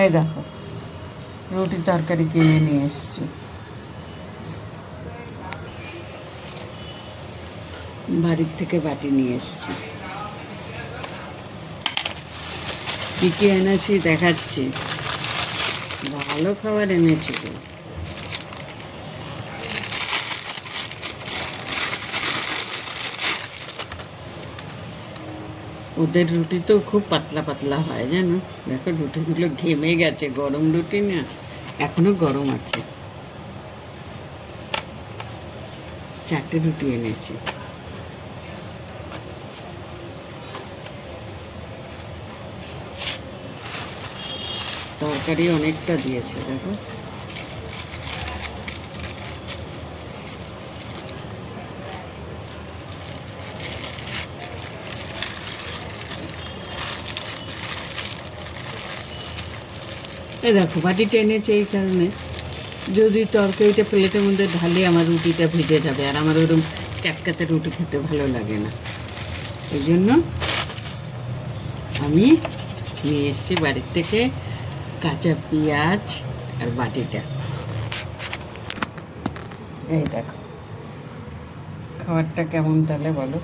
এই দেখো রুটি তরকারি কিনে নিয়ে এসছি। বাড়ির থেকে বাটি নিয়ে এসছি। কী কী এনেছি দেখাচ্ছি। ভালো খাবার এনেছি ওদের রুটি তো খুব পাতলা পাতলা হয়, জানো? দেখো, রুটিগুলো ঘেমে গেছে, গরম রুটি না, এখনও গরম আছে। চারটে রুটি এনেছি। তরকারি অনেকটা দিয়েছে, দেখো। এই দেখো, বাটি টেনেছে এই কারণে যদি তরকারিটা প্লেটের মধ্যে ঢালি আমার রুটিটা ভিজে যাবে, আর আমার ওরকম ক্যাটকাতে রুটি খেতে ভালো লাগে না। এই জন্য আমি নিয়ে এসেছি বাড়ির থেকে কাঁচা পেঁয়াজ আর বাটিটা। এই দেখো, খাবারটা কেমন তাহলে বলো?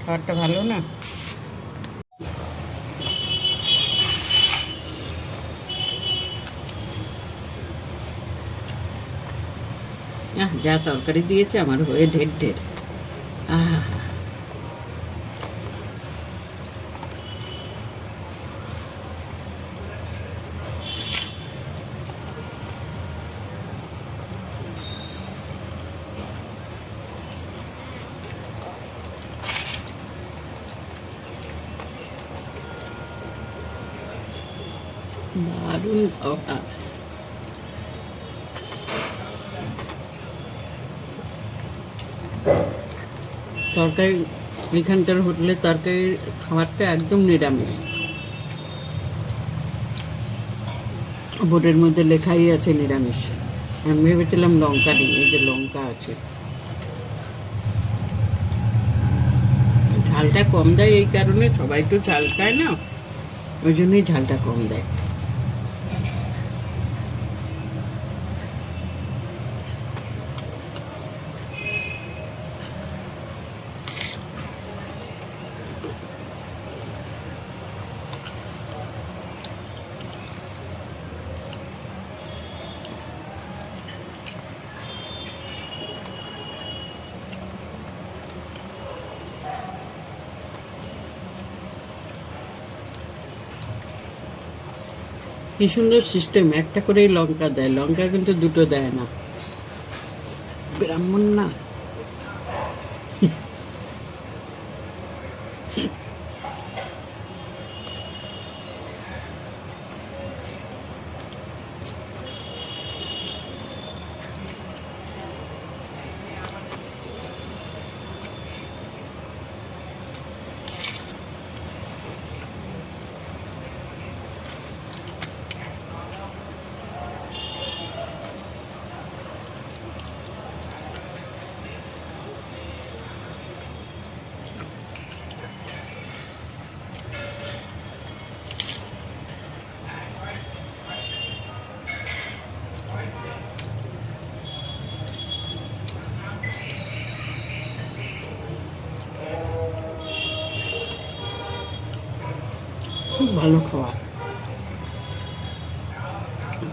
খাবারটা ভালো না? যা তরকারি দিয়েছে আমার হয়ে ঢের ঢের। আহা। দারুণ তরকারি এখানকার হোটেলের তরকারির খাবারটা একদম নিরামিষ। বোর্ডের মধ্যে লেখাই আছে নিরামিষ। আমি ভেবেছিলাম লঙ্কা নেই, এই যে লঙ্কা আছে। ঝালটা কম দেয় এই কারণে, সবাই তো ঝাল খায় না, ওই জন্যই ঝালটা কম দেয়। কি সুন্দর সিস্টেম একটা করেই লঙ্কা দেয়। লঙ্কা কিন্তু দুটো দেয় না। ব্রাহ্মণ না। খুব ভালো খাবার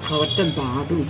খাবারটা দারুণ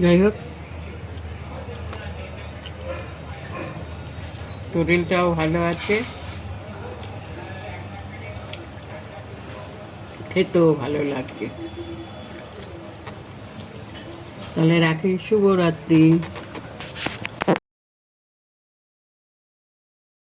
যাই হোক। শরীরটাও ভালো আছে। খেতেও ভালো লাগছে। তাহলে রাখি শুভরাত্রি।